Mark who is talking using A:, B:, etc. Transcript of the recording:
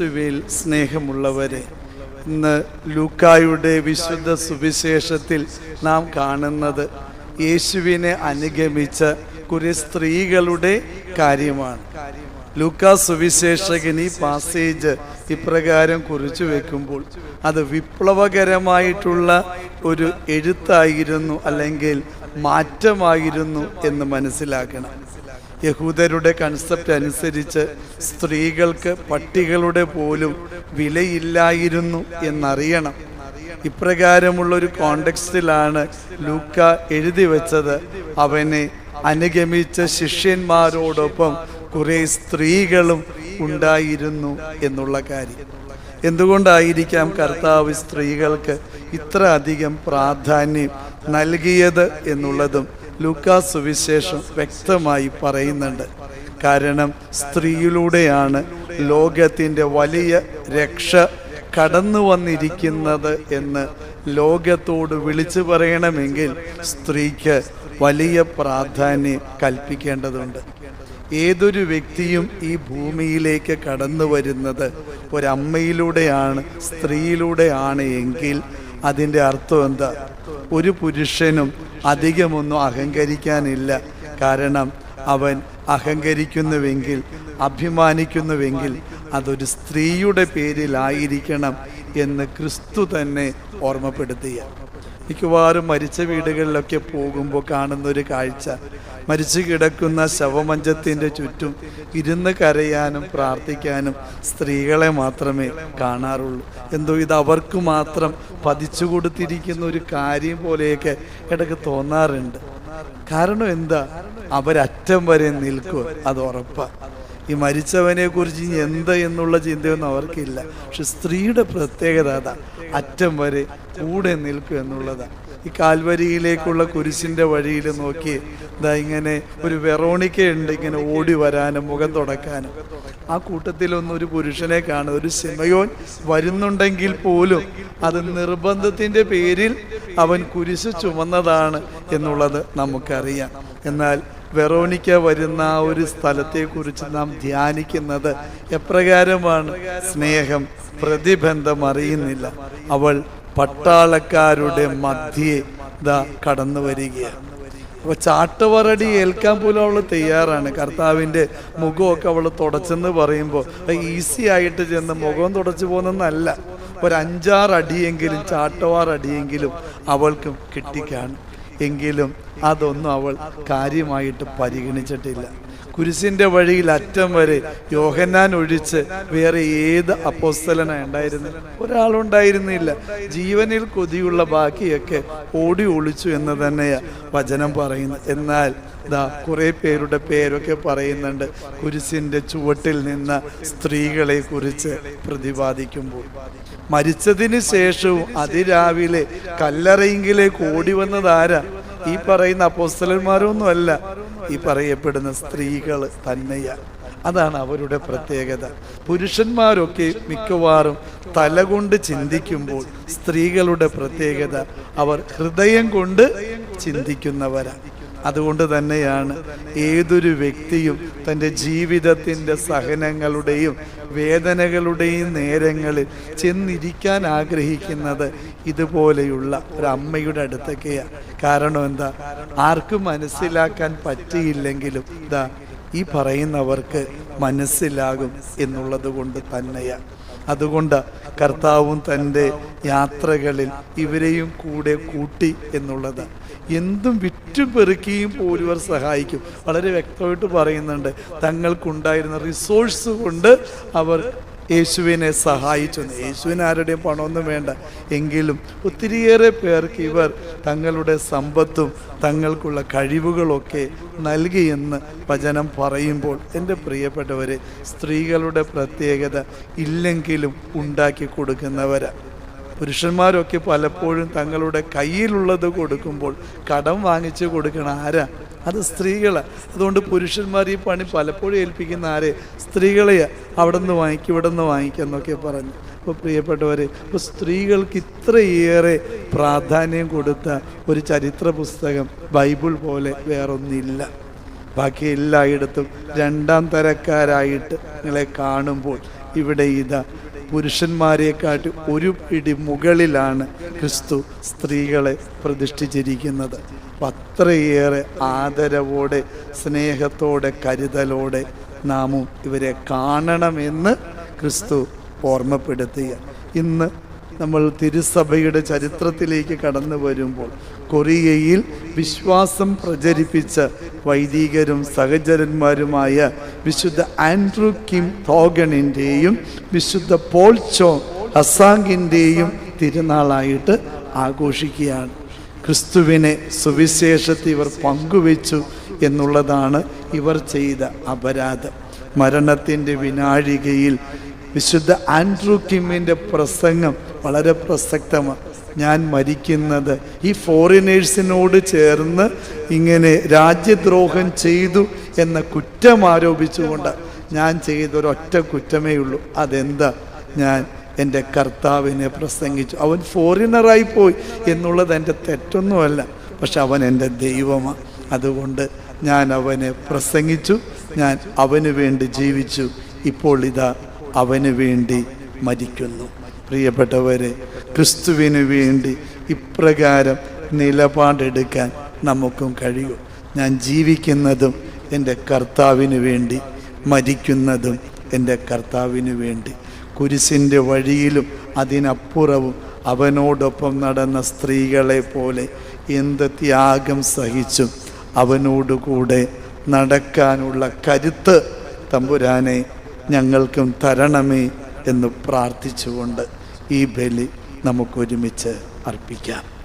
A: ക്രിസ്തുവിൽ സ്നേഹമുള്ളവരെ ഇന്ന് ലൂക്കായുടെ വിശുദ്ധ സുവിശേഷത്തിൽ നാം കാണുന്നത് യേശുവിനെ അനുഗമിച്ച കുറെ സ്ത്രീകളുടെ കാര്യമാണ്. ലൂക്കാ സുവിശേഷകൻ ഈ പാസേജ് ഇപ്രകാരം കുറിച്ചു വെക്കുമ്പോൾ അത് വിപ്ലവകരമായിട്ടുള്ള ഒരു എഴുത്തായിരുന്നു അല്ലെങ്കിൽ മാറ്റമായിരുന്നു എന്ന് മനസ്സിലാക്കണം. യഹൂദരുടെ കൺസെപ്റ്റ് അനുസരിച്ച് സ്ത്രീകൾക്ക് പട്ടികളുടെ പോലും വിലയില്ലായിരുന്നു എന്നറിയണം. ഇപ്രകാരമുള്ള ഒരു കോണ്ടെക്സ്റ്റിലാണ് ലൂക്ക എഴുതി വെച്ചത്. അവനെ അനുഗമിച്ച ശിഷ്യന്മാരോടൊപ്പം കുറെ സ്ത്രീകളും ഉണ്ടായിരുന്നു എന്നുള്ള കാര്യം. എന്തുകൊണ്ടായിരിക്കാം കർത്താവ് സ്ത്രീകൾക്ക് ഇത്ര അധികം പ്രാധാന്യം നൽകിയത് എന്നുള്ളതും ലൂക്കാസ് സുവിശേഷം വ്യക്തമായി പറയുന്നുണ്ട്. കാരണം സ്ത്രീയിലൂടെയാണ് ലോകത്തിന്റെ വലിയ രക്ഷ കടന്നു വന്നിരിക്കുന്നത് എന്ന് ലോകത്തോട് വിളിച്ചു പറയണമെങ്കിൽ സ്ത്രീക്ക് വലിയ പ്രാധാന്യം കൽപ്പിക്കേണ്ടതുണ്ട്. ഏതൊരു വ്യക്തിയും ഈ ഭൂമിയിലേക്ക് കടന്നു വരുന്നത് ഒരമ്മയിലൂടെയാണ് സ്ത്രീയിലൂടെയാണ് എങ്കിൽ അതിന്റെ അർത്ഥം എന്താ? ഒരു പുരുഷനും അധികമൊന്നും അഹങ്കരിക്കാനില്ല. കാരണം അവൻ അഹങ്കരിക്കുന്നുവെങ്കിൽ അഭിമാനിക്കുന്നുവെങ്കിൽ അതൊരു സ്ത്രീയുടെ പേരിലായിരിക്കണം എന്ന് ക്രിസ്തു തന്നെ ഓർമ്മപ്പെടുത്തിയ മിക്കവാറും മരിച്ച വീടുകളിലൊക്കെ പോകുമ്പോൾ കാണുന്നൊരു കാഴ്ച. മരിച്ചു കിടക്കുന്ന ശവമഞ്ചത്തിന്റെ ചുറ്റും ഇരുന്ന് കരയാനും പ്രാർത്ഥിക്കാനും സ്ത്രീകളെ മാത്രമേ കാണാറുള്ളൂ. എന്തോ ഇത് അവർക്ക് മാത്രം പതിച്ചു കൊടുത്തിരിക്കുന്ന ഒരു കാര്യം പോലെയൊക്കെ ഇടയ്ക്ക് തോന്നാറുണ്ട്. കാരണം എന്താ? അവരറ്റം വരെ നിൽക്കും അത് ഉറപ്പാണ് ഈ മരിച്ചവനെ കുറിച്ച് ഇനി എന്ത് എന്നുള്ള ചിന്തയൊന്നും അവർക്കില്ല. പക്ഷെ സ്ത്രീയുടെ പ്രത്യേകത അതാ. അറ്റം വരെ കൂടെ നിൽക്കുക എന്നുള്ളതാണ് ഈ കാൽവരിയിലേക്കുള്ള കുരിശിന്റെ വഴിയിൽ നോക്കി ഇതാ ഇങ്ങനെ ഒരു വെറോണിക്കയുണ്ട് ഇങ്ങനെ ഓടി വരാനും മുഖം തുടക്കാനും. ആ കൂട്ടത്തിലൊന്നും ഒരു പുരുഷനെ കാണും. ഒരു സിമയോൻ വരുന്നുണ്ടെങ്കിൽ പോലും അത് നിർബന്ധത്തിന്റെ പേരിൽ അവൻ കുരിശ് ചുമന്നതാണ് എന്നുള്ളത് നമുക്കറിയാം. എന്നാൽ വെറോണിക്ക വരുന്ന ഒരു സ്ഥലത്തെക്കുറിച്ച് നാം ധ്യാനിക്കുന്നത് എപ്രകാരമാണ്? സ്നേഹം പ്രതിബന്ധം അറിയുന്നില്ല. അവൾ പട്ടാളക്കാരുടെ മധ്യേ ദാ കടന്നു വരികയാണ്. അപ്പൊ ചാട്ടുവറടി ഏൽക്കാൻ പോലും അവൾ തയ്യാറാണ്. കർത്താവിന്റെ മുഖമൊക്കെ അവൾ തുടച്ചെന്ന് പറയുമ്പോൾ ഈസി ആയിട്ട് ചെന്ന് മുഖം തുടച്ചു പോകുന്നതല്ല. ഒരു അഞ്ചാറ് അടിയെങ്കിലും അവൾക്കും കിട്ടിക്കാണും. എങ്കിലും അതൊന്നും അവൾ കാര്യമായിട്ട് പരിഗണിച്ചിട്ടില്ല. കുരിശിന്റെ വഴിയിൽ അറ്റം വരെ യോഹന്നാൻ ഒഴിച്ച് വേറെ ഏത് അപ്പോസ്തലന ഉണ്ടായിരുന്നില്ല ഒരാളുണ്ടായിരുന്നില്ല. ജീവനിൽ കൊതിയുള്ള ബാക്കിയൊക്കെ ഓടി ഒളിച്ചു എന്ന് തന്നെയാ വചനം പറയുന്നത്. എന്നാൽ ദാ കുറേ പേരുടെ പേരൊക്കെ പറയുന്നുണ്ട് കുരിശിന്റെ ചുവട്ടിൽ നിന്ന സ്ത്രീകളെ കുറിച്ച് പ്രതിപാദിക്കുമ്പോൾ. മരിച്ചതിന് ശേഷവും അതിരാവിലെ കല്ലറയിങ്കിലേക്ക് ഓടി വന്നതാരാ? ഈ പറയുന്ന അപ്പോസ്തലന്മാരൊന്നുമല്ല. ഈ പറയപ്പെടുന്ന സ്ത്രീകൾ തന്നെയാണ് അതാണ് അവരുടെ പ്രത്യേകത. പുരുഷന്മാരൊക്കെ മിക്കവാറും തലകൊണ്ട് ചിന്തിക്കുമ്പോൾ സ്ത്രീകളുടെ പ്രത്യേകത. അവർ ഹൃദയം കൊണ്ട് ചിന്തിക്കുന്നവരാണ് അതുകൊണ്ട് തന്നെയാണ് ഏതൊരു വ്യക്തിയും തന്റെ ജീവിതത്തിന്റെ സഹനങ്ങളുടെയും വേദനകളുടെയും നേരങ്ങളിൽ ചെന്നിരിക്കാൻ ആഗ്രഹിക്കുന്നത് ഇതുപോലെയുള്ള ഒരു അമ്മയുടെ അടുത്തൊക്കെയാണ് കാരണം എന്താ? ആർക്കും മനസ്സിലാക്കാൻ പറ്റിയില്ലെങ്കിലും ഇതാ ഈ പറയുന്നവർക്ക് മനസ്സിലാകും എന്നുള്ളത് കൊണ്ട് തന്നെയാണ് അതുകൊണ്ട് കർത്താവും തന്റെ യാത്രകളിൽ ഇവരെയും കൂടെ കൂട്ടി എന്നുള്ളത്. എന്തും വിറ്റുപെറുക്കിയും പോലുവർ സഹായിക്കും. വളരെ വ്യക്തമായിട്ട് പറയുന്നുണ്ട്. തങ്ങൾക്കുണ്ടായിരുന്ന റിസോഴ്സ് കൊണ്ട് അവർ യേശുവിനെ സഹായിച്ചു. യേശുവിന് ആരുടെയും പണമൊന്നും വേണ്ട. എങ്കിലും ഒത്തിരിയേറെ പേർക്ക് ഇവർ തങ്ങളുടെ സമ്പത്തും തങ്ങൾക്കുള്ള കഴിവുകളൊക്കെ നൽകിയെന്ന് വചനം പറയുമ്പോൾ എന്റെ പ്രിയപ്പെട്ടവരെ സ്ത്രീകളുടെ പ്രത്യേകത ഇല്ലെങ്കിലും ഉണ്ടാക്കി കൊടുക്കുന്നവരാണ് പുരുഷന്മാരൊക്കെ പലപ്പോഴും തങ്ങളുടെ കയ്യിലുള്ളത് കൊടുക്കുമ്പോൾ കടം വാങ്ങിച്ച് കൊടുക്കണ ആരാ? അത് സ്ത്രീകളെ. അതുകൊണ്ട് പുരുഷന്മാർ ഈ പണി പലപ്പോഴും ഏൽപ്പിക്കുന്ന ആരെ? സ്ത്രീകളെ അവിടെ നിന്ന് വാങ്ങിക്കും ഇവിടെ നിന്ന് വാങ്ങിക്കുക എന്നൊക്കെ പറഞ്ഞു. അപ്പോൾ പ്രിയപ്പെട്ടവരെ ഇപ്പോൾ സ്ത്രീകൾക്ക് ഇത്രയേറെ പ്രാധാന്യം കൊടുത്ത ഒരു ചരിത്ര പുസ്തകം ബൈബിൾ പോലെ വേറൊന്നില്ല. ബാക്കി എല്ലായിടത്തും രണ്ടാം തരക്കാരായിട്ട് നിങ്ങളെ കാണുമ്പോൾ ഇവിടെ ഇതാ പുരുഷന്മാരെക്കാട്ടി ഒരു പിടി മുകളിലാണ് ക്രിസ്തു സ്ത്രീകളെ പ്രതിഷ്ഠിച്ചിരിക്കുന്നത്. അത്രയേറെ ആദരവോടെ സ്നേഹത്തോടെ കരുതലോടെ നാമും ഇവരെ കാണണമെന്ന് ക്രിസ്തു ഓർമ്മപ്പെടുത്തുക. ഇന്ന് നമ്മൾ തിരുസഭയുടെ ചരിത്രത്തിലേക്ക് കടന്നു വരുമ്പോൾ കൊറിയയിൽ വിശ്വാസം പ്രചരിപ്പിച്ച വൈദികരും സഹചരന്മാരുമായ വിശുദ്ധ ആൻഡ്രൂ കിം തോഗണിന്റെയും വിശുദ്ധ പോൾ ചോ ഹസാങ്കിന്റെയും തിരുനാളായിട്ട് ആഘോഷിക്കുകയാണ്. ക്രിസ്തുവിനെ സുവിശേഷത്തിൽ ഇവർ പങ്കുവെച്ചു എന്നുള്ളതാണ് ഇവർ ചെയ്ത അപരാധം. മരണത്തിന്റെ വിനാഴികയിൽ വിശുദ്ധ ആൻഡ്രൂ കിമ്മിന്റെ പ്രസംഗം വളരെ പ്രസക്തമാണ്. ഞാൻ മരിക്കുന്നത്. ഈ ഫോറിനേഴ്സിനോട് ചേർന്ന് ഇങ്ങനെ രാജ്യദ്രോഹം ചെയ്തു എന്ന കുറ്റം ആരോപിച്ചുകൊണ്ട് ഞാൻ ചെയ്തൊരൊറ്റ കുറ്റമേ ഉള്ളൂ. അതെന്താ? ഞാൻ എന്റെ കർത്താവിനെ പ്രസംഗിച്ചു. അവൻ ഫോറിനറായി പോയി എന്നുള്ളത് എന്റെ തെറ്റൊന്നുമല്ല പക്ഷെ അവൻ എന്റെ ദൈവമാണ്. അതുകൊണ്ട് ഞാൻ അവനെ പ്രസംഗിച്ചു ഞാൻ അവന് വേണ്ടി ജീവിച്ചു. ഇപ്പോൾ ഇതാ അവന് വേണ്ടി മരിക്കുന്നു. പ്രിയപ്പെട്ടവരെ ക്രിസ്തുവിന് വേണ്ടി ഇപ്രകാരം നിലപാടെടുക്കാൻ നമുക്കും കഴിയൂ. ഞാൻ ജീവിക്കുന്നതും എന്റെ കർത്താവിന് വേണ്ടി മരിക്കുന്നതും എന്റെ കർത്താവിന് വേണ്ടി. കുരിശിന്റെ വഴിയിലും അതിനപ്പുറവും അവനോടൊപ്പം നടന്ന സ്ത്രീകളെ പോലെ എന്ത് ത്യാഗം സഹിച്ചും അവനോടുകൂടെ നടക്കാനുള്ള കരുത്ത് തമ്പുരാനെ ഞങ്ങൾക്കും തരണമേ എന്ന് പ്രാർത്ഥിച്ചുകൊണ്ട് ഈ ബലി നമുക്കൊരുമിച്ച് അർപ്പിക്കാം.